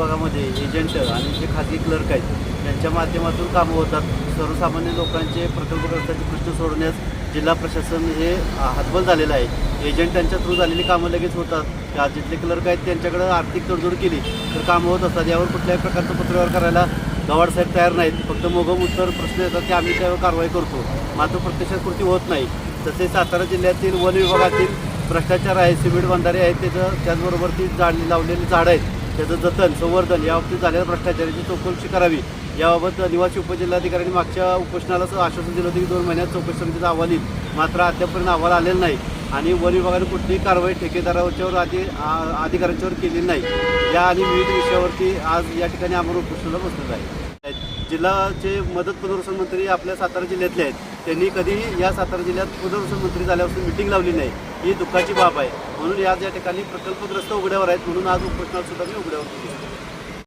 विभागामध्ये एजंट आणि जे खाजगी क्लर्क आहेत यांच्या माध्यमातून कामं होतात. सर्वसामान्य लोकांचे प्रकल्पग्रस्तांचे प्रश्न सोडवण्यास जिल्हा प्रशासन हे हातबल झालेलं आहे. एजंटांच्या थ्रू झालेली कामं लगेच होतात. त्या जिथले क्लर्क आहेत त्यांच्याकडे आर्थिक तडजोड केली तर कामं होत असतात. यावर कुठल्याही प्रकारचं पत्रव्यवहार करायला गवाडसाहेब तयार नाहीत. फक्त मोगम उत्तर प्रश्न येतात ते आम्ही त्यावर कारवाई करतो. मात्र प्रत्यक्षात कृती होत नाही. तसेच सातारा जिल्ह्यातील वन विभागातील भ्रष्टाचार आहे सिमेंट बंधारे आहेत त्याचं त्याचबरोबर ती झाड लावलेली झाडं आहेत. त्याचं जतन संवर्धन याबाबतीत झालेल्या भ्रष्टाचाराची चौकशी करावी. याबाबत निवासी उपजिल्हाधिकाऱ्यांनी मागच्या उपोषणालाच आश्वासन दिलं होतं की दोन महिन्यात चौकशी समितीचा अहवाल येईल. मात्र अद्यापर्यंत अहवाल आलेला नाही आणि वन विभागाने कुठलीही कारवाई ठेकेदाराच्यावर आधी आ- अधिकाऱ्यांच्यावर केलेली नाही. या आणि विविध विषयावरती आज या ठिकाणी आम्हाला उपोषणाला बसलेलं आहे. जिल्हाचे मदत पुनर्वसन मंत्री आपल्या सातारा जिल्ह्यातले आहेत. त्यांनी कधीही या सातारा जिल्ह्यात पुनर्वसन मंत्री झाल्यापासून मिटिंग लावली नाही. ही दुःखाची बाब आहे. म्हणून आज या ठिकाणी प्रकल्पग्रस्त उघड्यावर आहेत म्हणून आज उपोषणात सुद्धा मी उघड्यावर